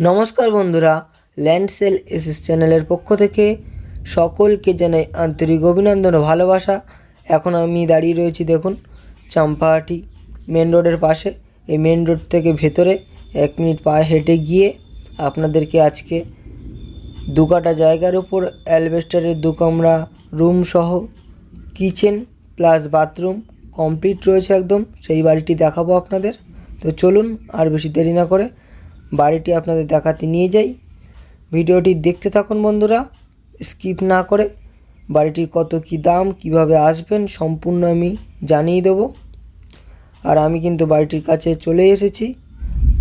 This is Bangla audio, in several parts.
নমস্কার বন্ধুরা ল্যান্ডসেল এসএস চ্যানেলের পক্ষ থেকে সকলকে জানাই আন্তরিক অভিনন্দন ও ভালোবাসা। এখন আমি দাঁড়িয়ে রয়েছি দেখুন, চাম্পাহাটি মেন রোডের পাশে। এই মেন রোড থেকে ভেতরে এক মিনিট পায়ে হেঁটে গিয়ে আপনাদেরকে আজকে দু কাটা জায়গার উপর অ্যালবেস্টারের দু কামরা রুম সহ কিচেন প্লাস বাথরুম কমপ্লিট রয়েছে একদম। সেই বাড়িটি দেখাবো আপনাদের। তো চলুন আর বেশি দেরি না করে বাড়িটি আপনাদের দেখাতে নিয়ে যাই। ভিডিওটি দেখতে থাকুন বন্ধুরা। স্কিপ না করে বাড়িটির কত কি দাম, কীভাবে আসবেন, সম্পূর্ণ আমি জানিয়ে দেবো। আর আমি কিন্তু বাড়িটির কাছে চলে এসেছি।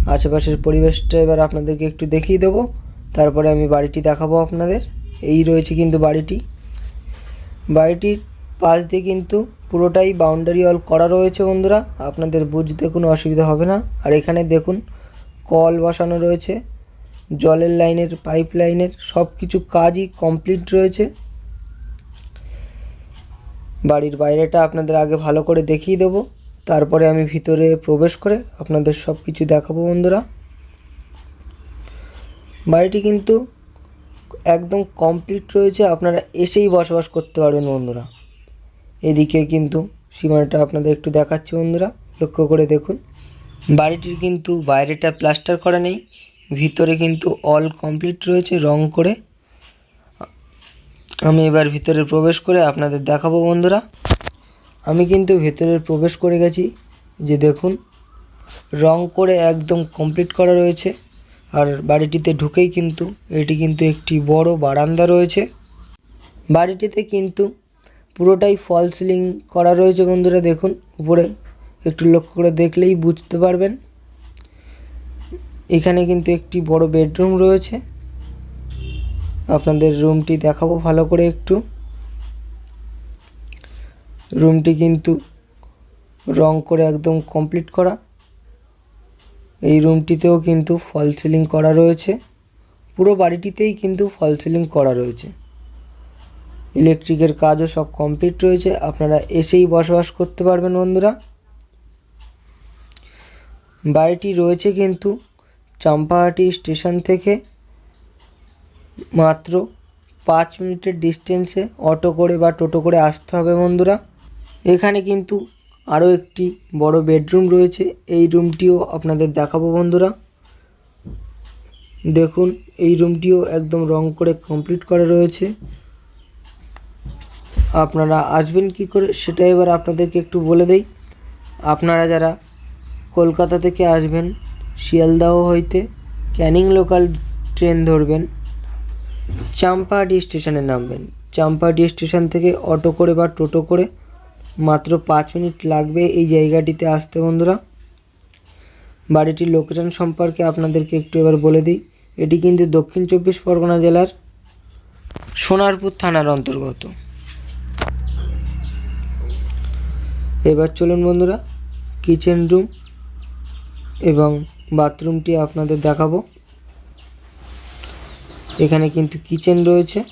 আশেপাশের পরিবেশটা এবার আপনাদেরকে একটু দেখিয়ে দেবো। তারপরে আমি বাড়িটি দেখাবো আপনাদের। এই রয়েছে কিন্তু বাড়িটি। বাড়িটির পাশ দিয়ে কিন্তু পুরোটাই বাউন্ডারি অল করা রয়েছে বন্ধুরা। আপনাদের বুঝতে কোনো অসুবিধা হবে না। আর এখানে দেখুন কল বসানো রয়েছে, জলের লাইনের, পাইপ লাইনের সব কিছু কাজই কমপ্লিট রয়েছে। বাড়ির বাইরেটা আপনাদের আগে ভালো করে দেখিয়ে দেবো, তারপরে আমি ভিতরে প্রবেশ করে আপনাদের সব কিছু দেখাবো বন্ধুরা। বাড়িটি কিন্তু একদম কমপ্লিট রয়েছে, আপনারা এসেই বসবাস করতে পারবেন বন্ধুরা। এদিকে কিন্তু সীমানাটা আপনাদের একটু দেখাচ্ছি বন্ধুরা, লক্ষ্য করে দেখুন। বাড়িটির কিন্তু বাইরেটা প্লাস্টার করা নেই, ভিতরে কিন্তু অল কমপ্লিট রয়েছে রং করে। আমি এবার ভিতরে প্রবেশ করে আপনাদের দেখাবো বন্ধুরা। আমি কিন্তু ভেতরে প্রবেশ করে গেছি, যে দেখুন, রং করে একদম কমপ্লিট করা রয়েছে। আর বাড়িটিতে ঢুকেই কিন্তু এটি কিন্তু একটি বড় বারান্দা রয়েছে। বাড়িটিতে কিন্তু পুরোটাই ফল সিলিং করা রয়েছে বন্ধুরা, দেখুন, উপরে। একটু লক্ষ্য করে দেখলেই বুঝতে পারবেন। এখানে কিন্তু একটি বড় বেডরুম রয়েছে। আপনাদের রুমটি দেখাবো ভালো করে একটু। রুমটি কিন্তু রং করে একদম কমপ্লিট করা। এই রুমটিতেও কিন্তু ফল সিলিং করা রয়েছে। পুরো বাড়িটিতেই কিন্তু ফল সিলিং করা রয়েছে। ইলেকট্রিকের কাজও সব কমপ্লিট রয়েছে। আপনারা এসেই বসবাস করতে পারবেন বন্ধুরা। বাড়িটি রয়েছে কিন্তু চাম্পাহাটি স্টেশন থেকে মাত্র পাঁচ মিনিটের ডিস্টেন্সে অটো করে বা টোটো করে আসতে হবে বন্ধুরা। এখানে কিন্তু আরও একটি বড় বেডরুম রয়েছে। এই রুমটিও আপনাদের দেখাবো বন্ধুরা। দেখুন, এই রুমটিও একদম রং করে কমপ্লিট করা রয়েছে। আপনারা আসবেন কি করে সেটা এবার আপনাদেরকে একটু বলে দেই। আপনারা যারা কলকাতা থেকে আসবেন, শিয়ালদাহ হইতে ক্যানিং লোকাল ট্রেন ধরবেন, চাম্পাহাটি স্টেশনে নামবেন। চাম্পাহাটি স্টেশন থেকে অটো করে বা টোটো করে মাত্র পাঁচ মিনিট লাগবে এই জায়গাটিতে আসতে বন্ধুরা। বাড়িটির লোকেশন সম্পর্কে আপনাদেরকে একটু এবার বলে দিই। এটি কিন্তু দক্ষিণ চব্বিশ পরগনা জেলার সোনারপুর থানার অন্তর্গত। এবার চলুন বন্ধুরা কিচেন রুম এবং বাথরুমটি আপনাদের দেখাবো। এখানে কিন্তু কিচেন রয়েছে।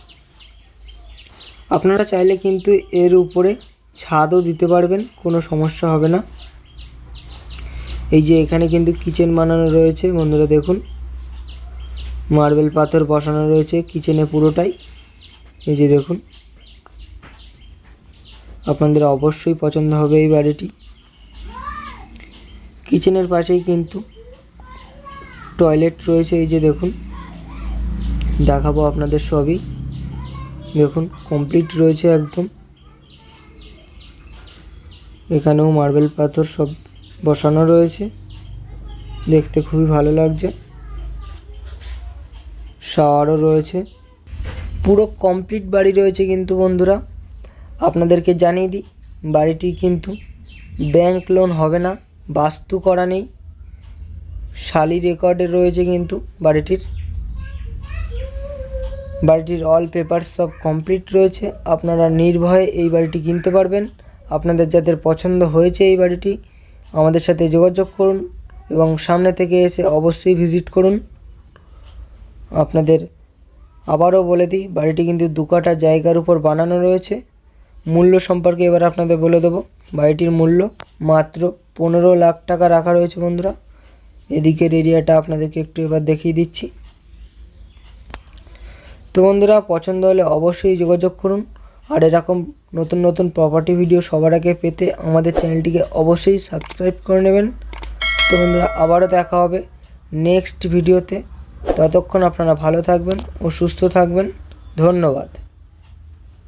আপনারা চাইলে কিন্তু এর উপরে ছাদও দিতে পারবেন, কোনো সমস্যা হবে না। এই যে এখানে কিন্তু কিচেন বানানো রয়েছে, বন্ধুরা দেখুন। মার্বেল পাথর বসানো রয়েছে কিচেনে পুরোটাই। এই যে দেখুন। আপনাদের অবশ্যই পছন্দ হবে এই বাড়িটি। কিচেনের পাশেই কিন্তু টয়লেট রয়েছে, এই যে দেখুন। দেখাবো আপনাদের সবই। দেখুন কমপ্লিট রয়েছে একদম। এখানেও মার্বেল পাথর সব বসানো রয়েছে। দেখতে খুবই ভালো লাগছে। শাওয়ারও রয়েছে। পুরো কমপ্লিট বাড়ি রয়েছে কিন্তু বন্ধুরা। আপনাদেরকে জানিয়ে দিই, বাড়িটি কিন্তু ব্যাংক লোন হবে না। বাস্তু করা নেই। শালি রেকর্ডে রয়েছে কিন্তু বাড়িটির। বাড়িটির অল পেপার সব কমপ্লিট রয়েছে। আপনারা নির্ভয়ে এই বাড়িটি কিনতে পারবেন। আপনাদের যাদের পছন্দ হয়েছে এই বাড়িটি, আমাদের সাথে যোগাযোগ করুন এবং সামনে থেকে এসে অবশ্যই ভিজিট করুন। আপনাদের আবারও বলে দিই, বাড়িটি কিন্তু দু কাটা জায়গার উপর বানানো রয়েছে। মূল্য সম্পর্কে এবার আপনাদের বলে দেবো। বাড়িটির মূল্য মাত্র পনেরো লাখ টাকা রাখা রয়েছে বন্ধুরা। এদিকের এরিয়াটা আপনাদেরকে একটু এবার দেখিয়ে দিচ্ছি। তো বন্ধুরা, পছন্দ হলে অবশ্যই যোগাযোগ করুন। আর এরকম নতুন নতুন প্রপার্টি ভিডিও সবার আগে পেতে আমাদের চ্যানেলটিকে অবশ্যই সাবস্ক্রাইব করে নেবেন। তো বন্ধুরা, আবারও দেখা হবে নেক্সট ভিডিওতে ততক্ষণ আপনারা ভালো থাকবেন ও সুস্থ থাকবেন। ধন্যবাদ।